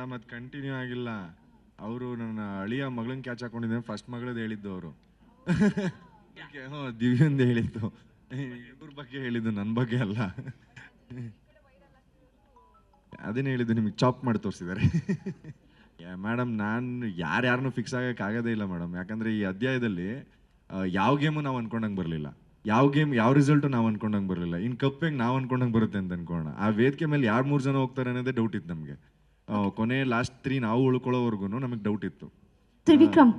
Madam ಅದು continue ಆಗಿಲ್ಲ. ಅವರು ನನ್ನ ಅಳಿಯ ಮಗಳನ್ನ ಕ್ಯಾಚ್ ಹಾಕೊಂಡಿದ್ದೇನೆ. ಫಸ್ಟ್ ಮಗಳದ್ದು ಹೇಳಿದ್ದು ಅವರು. ಹ್ಞೂ ದಿವ್ಯಂದು ಹೇಳಿದ್ದು. ಇವ್ರ ಬಗ್ಗೆ ಹೇಳಿದ್ದು ನನ್ನ ಬಗ್ಗೆ ಅಲ್ಲ. ಅದನ್ನೇ ಹೇಳಿದ್ದು ನಿಮಗೆ ಚಾಪ್ ಮಾಡಿ ತೋರಿಸಿದ್ದಾರೆ. ಮೇಡಮ್ ನಾನು ಯಾರ್ಯಾರನ್ನೂ ಫಿಕ್ಸ್ ಆಗಕ್ಕೆ ಆಗೋದೇ ಇಲ್ಲ ಮೇಡಮ್. ಯಾಕಂದರೆ ಈ ಅಧ್ಯಾಯದಲ್ಲಿ ಯಾವ ಗೇಮು ನಾವು ಅಂದ್ಕೊಂಡಂಗೆ ಬರಲಿಲ್ಲ. ಯಾವ ಗೇಮ್ ಯಾವ ರಿಸಲ್ಟು ನಾವು ಅಂದ್ಕೊಂಡಂಗೆ ಬರಲಿಲ್ಲ. ಇನ್ನು ಕಪ್ ಹೆಂಗೆ ನಾವು ಅಂದ್ಕೊಂಡಂಗೆ ಬರುತ್ತೆ ಅಂತ ಅನ್ಕೋಣ ಆ ವೇದಿಕೆ ಮೇಲೆ ಯಾರು ಮೂರು ಜನ ಹೋಗ್ತಾರೆ ಅನ್ನೋದೇ ಡೌಟ್ ಇತ್ತು ನಮಗೆ. ಕೊನೆ ಲಾಸ್ಟ್ ತ್ರೀ ನಾವು ಉಳ್ಕೊಳ್ಳೋವರೆಗೂ ನಮಗೆ ಡೌಟ್ ಇತ್ತು. ತ್ರಿವಿಕ್ರಮ್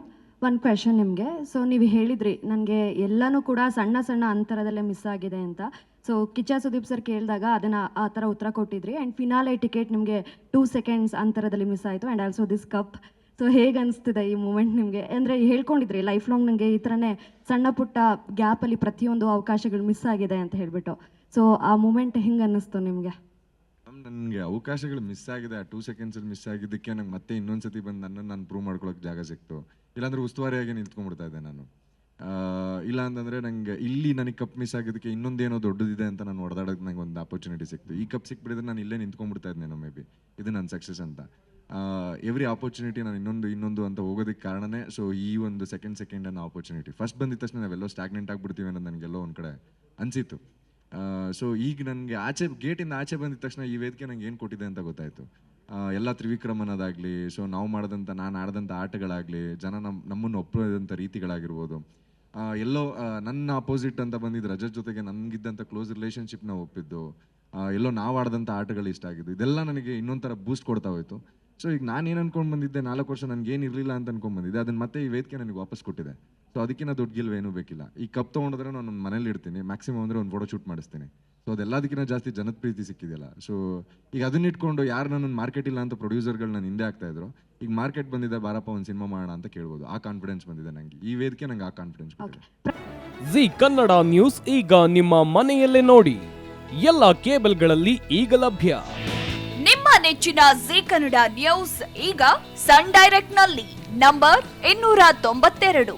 ಒಂದು ಕ್ವೆಶನ್ ನಿಮಗೆ. ಸೊ ನೀವು ಹೇಳಿದ್ರಿ, ನನಗೆ ಎಲ್ಲನೂ ಕೂಡ ಸಣ್ಣ ಸಣ್ಣ ಅಂತರದಲ್ಲೇ ಮಿಸ್ ಆಗಿದೆ ಅಂತ. ಸೊ ಕಿಚ್ಚ ಸುದೀಪ್ ಸರ್ ಕೇಳಿದಾಗ ಅದನ್ನು ಆ ಥರ ಉತ್ತರ ಕೊಟ್ಟಿದ್ರಿ. ಆ್ಯಂಡ್ ಫಿನಾಲೆ ಟಿಕೆಟ್ ನಿಮಗೆ ಟೂ ಸೆಕೆಂಡ್ಸ್ ಅಂತರದಲ್ಲಿ ಮಿಸ್ ಆಯಿತು. And also this cup so ಹೇಗೆ ಅನಿಸ್ತಿದೆ ಈ ಮೂಮೆಂಟ್ ನಿಮಗೆ? ಅಂದರೆ ಹೇಳ್ಕೊಂಡಿದ್ರಿ ಲೈಫ್ ಲಾಂಗ್ ನನಗೆ ಈ ಥರನೇ ಸಣ್ಣ ಪುಟ್ಟ ಗ್ಯಾಪಲ್ಲಿ ಪ್ರತಿಯೊಂದು ಅವಕಾಶಗಳು ಮಿಸ್ ಆಗಿದೆ ಅಂತ ಹೇಳಿಬಿಟ್ಟು. ಸೊ ಆ ಮೂಮೆಂಟ್ ಹೆಂಗೆ ಅನ್ನಿಸ್ತು ನಿಮಗೆ? ನನಗೆ ಅವಕಾಶಗಳು ಮಿಸ್ ಆಗಿದೆ. ಆ ಟೂ ಸೆಕೆಂಡ್ಸಲ್ಲಿ ಮಿಸ್ ಆಗಿದ್ದಕ್ಕೆ ನಂಗೆ ಮತ್ತೆ ಇನ್ನೊಂದು ಸತಿ ಬಂದು ನನ್ನನ್ನು ನಾನು ಪ್ರೂವ್ ಮಾಡ್ಕೊಳಕ್ಕೆ ಜಾಗ ಸಿಕ್ತು. ಇಲ್ಲಾಂದ್ರೆ ಉಸ್ತುವಾರಿಯಾಗಿ ನಿಂತ್ಕೊಂಡ್ಬಿಡ್ತಾ ಇದ್ದೆ ನಾನು. ಇಲ್ಲ ಅಂತಂದ್ರೆ ನಂಗೆ ಇಲ್ಲಿ ನನಗೆ ಕಪ್ ಮಿಸ್ ಆಗಿದ್ದಕ್ಕೆ ಇನ್ನೊಂದೇನೋ ದೊಡ್ಡದಿದೆ ಅಂತ ನಾನು ಹೊಡೆದಾಡೋಕ್ಕೆ ನಂಗೆ ಒಂದು ಆಪರ್ಚುನಿಟಿ ಸಿಕ್ತು. ಈ ಕಪ್ ಸಿಕ್ಬಿಡಿದ್ರೆ ನಾನು ಇಲ್ಲೇ ನಿಂತ್ಕೊಂಡ್ಬಿಡ್ತಾ ಇದ್ದೇನೆ ಮೇ ಬಿ ಇದು ನನ್ನ ಸಕ್ಸಸ್ ಅಂತ. ಎವ್ರಿ ಆಪರ್ಚುನಿಟಿ ನಾನು ಇನ್ನೊಂದು ಇನ್ನೊಂದು ಅಂತ ಹೋಗೋದಕ್ಕೆ ಕಾರಣನೇ ಸೊ ಈ ಒಂದು ಸೆಕೆಂಡ್ ಸೆಕೆಂಡ್ ಅನ್ನೋ ಆಪರ್ಚುನಿಟಿ ಫಸ್ಟ್ ಬಂದಿದ ತಕ್ಷಣ ನಾವೆಲ್ಲೋ ಸ್ಟಾಗ್ನೆಂಟ್ ಆಗಿಬಿಡ್ತೀವಿ ಅನ್ನೋದು ನನಗೆಲ್ಲೋ ಒಂದು ಕಡೆ ಅನಿಸಿತ್ತು. ಸೊ ಈಗ ನನಗೆ ಆಚೆ, ಗೇಟಿಂದ ಆಚೆ ಬಂದಿದ ತಕ್ಷಣ ಈ ವೇದಿಕೆ ನಂಗೆ ಏನು ಕೊಟ್ಟಿದೆ ಅಂತ ಗೊತ್ತಾಯಿತು. ಎಲ್ಲ ತ್ರಿವಿಕ್ರಮನದಾಗಲಿ ಸೊ ನಾವು ಮಾಡಿದಂಥ ನಾನು ಆಡಿದಂಥ ಆಟಗಳಾಗಲಿ, ಜನ ನಮ್ಮ ನಮ್ಮನ್ನು ಒಪ್ಪಿದಂಥ ರೀತಿಗಳಾಗಿರ್ಬೋದು. ಎಲ್ಲೋ ನನ್ನ ಅಪೋಸಿಟ್ ಅಂತ ಬಂದಿದ್ದು ರಜತ್ ಜೊತೆಗೆ ನನಗಿದ್ದಂಥ ಕ್ಲೋಸ್ ರಿಲೇಷನ್ಶಿಪ್ನ ಒಪ್ಪಿದ್ದು. ಎಲ್ಲೋ ನಾವು ಆಡಿದಂಥ ಆಟಗಳು ಇಷ್ಟ ಆಗಿದ್ದು. ಇದೆಲ್ಲ ನನಗೆ ಇನ್ನೊಂಥರ ಬೂಸ್ಟ್ ಕೊಡ್ತಾ ಹೋಯಿತು. ಸೊ ಈಗ ನಾನು ಏನು ಅನ್ಕೊಂಡು ಬಂದಿದ್ದೆ, ನಾಲ್ಕು ವರ್ಷ ನನಗೇನು ಇರಲಿಲ್ಲ ಅಂತ ಅನ್ಕೊಂಡು ಬಂದಿದ್ದೆ ಅದನ್ನು ಮತ್ತೆ ಈ ವೇದಿಕೆ ನನಗೆ ವಾಪಸ್ ಕೊಟ್ಟಿದೆ. ಸೊ ಅದಕ್ಕಿಂತ ದೊಡ್ಡ ಗೆಲುವು ಏನೂ ಬೇಕಿಲ್ಲ. ಈ ಕಪ್ ತೊಗೊಂಡ್ರೆ ನಾನು ನನ್ನ ಮನೇಲಿ ಇಡ್ತೀನಿ ಮ್ಯಾಕ್ಸಿಮಮ್ ಅಂದರೆ ಒಂದು ಫೋಟೋ ಶೂಟ್ ಮಾಡಿಸ್ತೀನಿ. ಸೊ ಅದೆಲ್ಲದಕ್ಕಿಂತ ಜಾಸ್ತಿ ಜನದ ಪ್ರೀತಿ ಸಿಕ್ಕಿದೆಯಲ್ಲ. ಸೊ ಈಗ ಅದನ್ನ ಇಟ್ಕೊಂಡು ಯಾರು ನನ್ನ ಮಾರ್ಕೆಟ್ ಇಲ್ಲ ಅಂತ ಪ್ರೊಡ್ಯೂಸರ್ಗಳು ನಾನು ಹಿಂದೆ ಆಗ್ತಾ ಇದ್ರು. ಈಗ ಮಾರ್ಕೆಟ್ ಬಂದಿದೆ ಬಾರಪ್ಪ ಒಂದು ಸಿನಿಮಾ ಮಾಡೋಣ ಅಂತ ಕೇಳ್ಬೋದು. ಆ ಕಾನ್ಫಿಡೆನ್ಸ್ ಬಂದಿದೆ ನನಗೆ ಈ ವೇದಿಕೆ ನಂಗೆ ಆ ಕಾನ್ಫಿಡೆನ್ಸ್ ಕೊಟ್ಟಿದೆ. ಜಿ ಕನ್ನಡ ನ್ಯೂಸ್ ಈಗ ನಿಮ್ಮ ಮನೆಯಲ್ಲೇ ನೋಡಿ. ಎಲ್ಲ ಕೇಬಲ್ಗಳಲ್ಲಿ ಈಗ ಲಭ್ಯ. ನಿಮ್ಮ ನೆಚ್ಚಿನ ಜಿ ಕನ್ನಡ ನ್ಯೂಸ್ ಈಗ ಸನ್ ಡೈರೆಕ್ಟ್ನಲ್ಲಿ. ನಂಬರ್ ಇನ್ನೂರ ತೊಂಬತ್ತೆರಡು.